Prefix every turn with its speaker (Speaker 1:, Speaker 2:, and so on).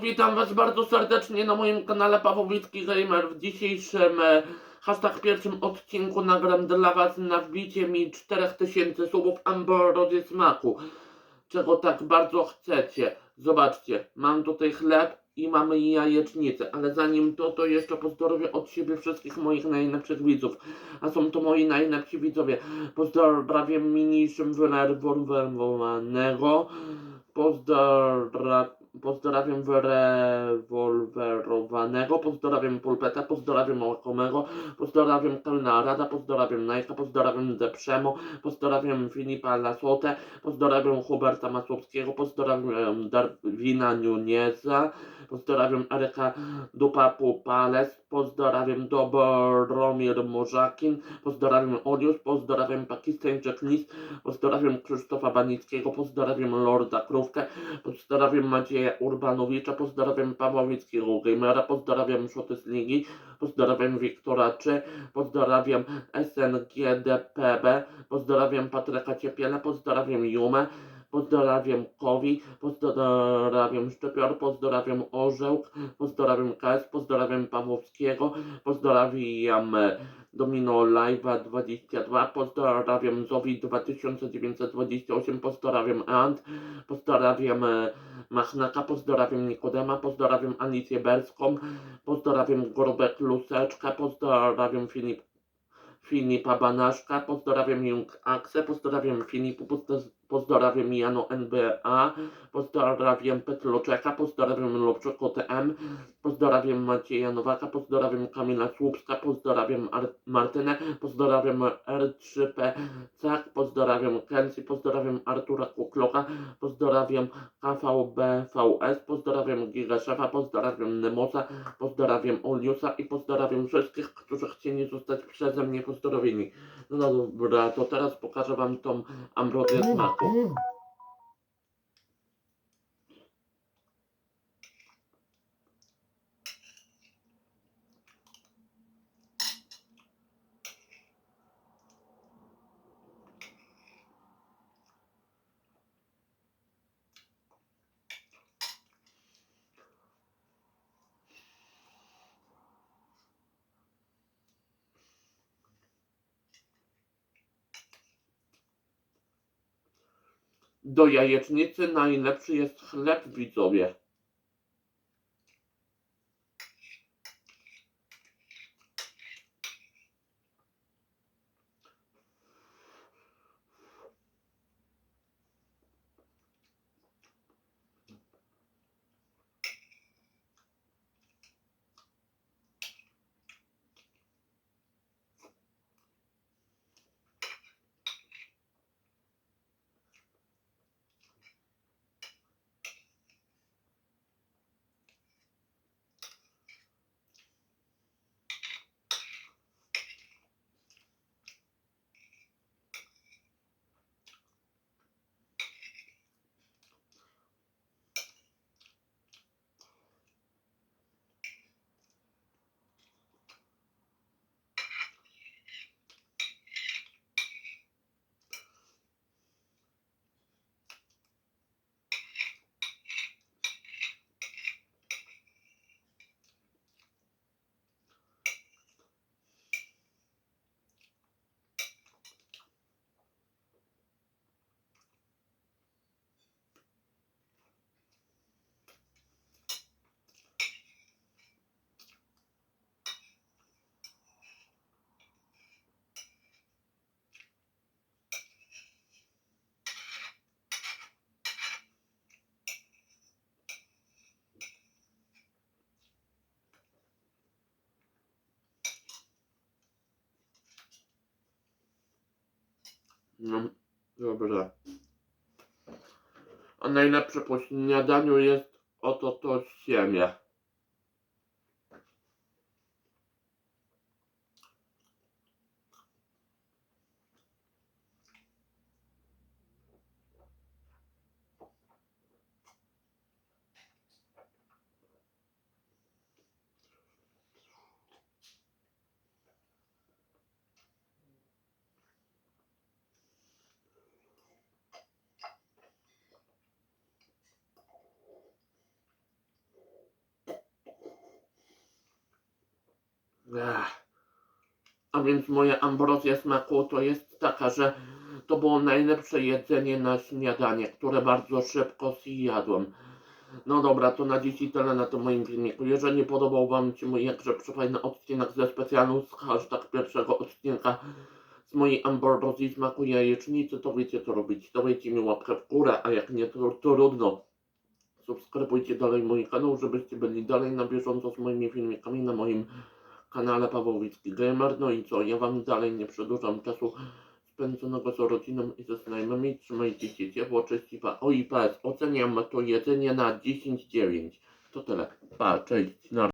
Speaker 1: Witam Was bardzo serdecznie na moim kanale Pawłowicki Gamer. W dzisiejszym e, hashtag pierwszym odcinku nagram dla Was na wbicie mi 4000 subów Ambrody Smaku. Czego tak bardzo chcecie. Zobaczcie, mam tutaj chleb i mamy jajecznicę, ale zanim to, to jeszcze pozdrowię od siebie wszystkich moich najlepszych widzów. A są to moi najlepsi widzowie. Pozdrawiam mniejszym wyrewolwerowanego. Pozdra... Pozdrawiam wyrewolwerowanego, pozdrawiam Pulpeta, pozdrawiam Łakomego, pozdrawiam Kalna Rada, pozdrawiam Najka, pozdrawiam Deprzemo, pozdrawiam Filipa Lasotę, pozdrawiam Huberta Masłowskiego, pozdrawiam Darwina Nuneza, pozdrawiam Eryka Dupa Pupales, pozdrawiam Dobromir Morzakin, pozdrawiam Olius, pozdrawiam Pakistańczyk Nis, pozdrawiam Krzysztofa Banickiego, pozdrawiam Lorda Krówkę, pozdrawiam Macieja Urbanowicza, pozdrawiam Pawłowickiego Gamera, pozdrawiam Szoty z Ligi, pozdrawiam Wiktora Czy, pozdrawiam SNGDPB, pozdrawiam Patryka Ciepiela, pozdrawiam Jumę, pozdrawiam Kowi, pozdrawiam Szczepior, pozdrawiam Orzeł, pozdrawiam KS, pozdrawiam Pawłowskiego, pozdrawiam e, Domino Live'a 22, pozdrawiam Zowi 2928, pozdrawiam Ant, pozdrawiam Machnaka, pozdrawiam Nikodema, pozdrawiam Alicję Berską, pozdrawiam Grubek Luseczka, pozdrawiam Filip, Filipa Banaszka, pozdrawiam Jung Axe, pozdrawiam Filipu, pozd- pozdrawiam Jano NBA, pozdrawiam Petloczeka, pozdrawiam Lubczyku TM, pozdrawiam Macieja Nowaka, pozdrawiam Kamila Słupska, pozdrawiam Ar- Martynę, pozdrawiam R3P Cak, pozdrawiam Kenzi, pozdrawiam Artura Kukloka, pozdrawiam KVBVS, pozdrawiam Gigaszefa, pozdrawiam Nemosa, pozdrawiam Oliusa i pozdrawiam wszystkich, którzy chcieli zostać przeze mnie pozdrowieni. No dobra, to teraz pokażę wam tą ambrozję smaku. mm. Do jajecznicy najlepszy jest chleb widzowie. No, dobrze. A najlepsze po śniadaniu jest oto to siemię. Ech. A więc moja ambrozja smaku to jest taka, że to było najlepsze jedzenie na śniadanie, które bardzo szybko zjadłem. No dobra, to na dziś tyle na tym moim filmiku. Jeżeli podobał Wam się mój jakże przefajny odcinek ze specjalu z hashtag pierwszego odcinka z mojej ambrozji smaku jajecznicy, to wiecie co robić. Dawajcie mi łapkę w górę, a jak nie, to trudno. Subskrybujcie dalej mój kanał, żebyście byli dalej na bieżąco z moimi filmikami na moim kanale Pawłowicki Gamer. No i co, ja wam dalej nie przedłużam czasu spędzonego z rodziną i ze znajomymi. Trzymajcie się ciepło, cześć i pa. O i PS, oceniam to jedzenie na 10-9. To tyle. Pa, cześć, na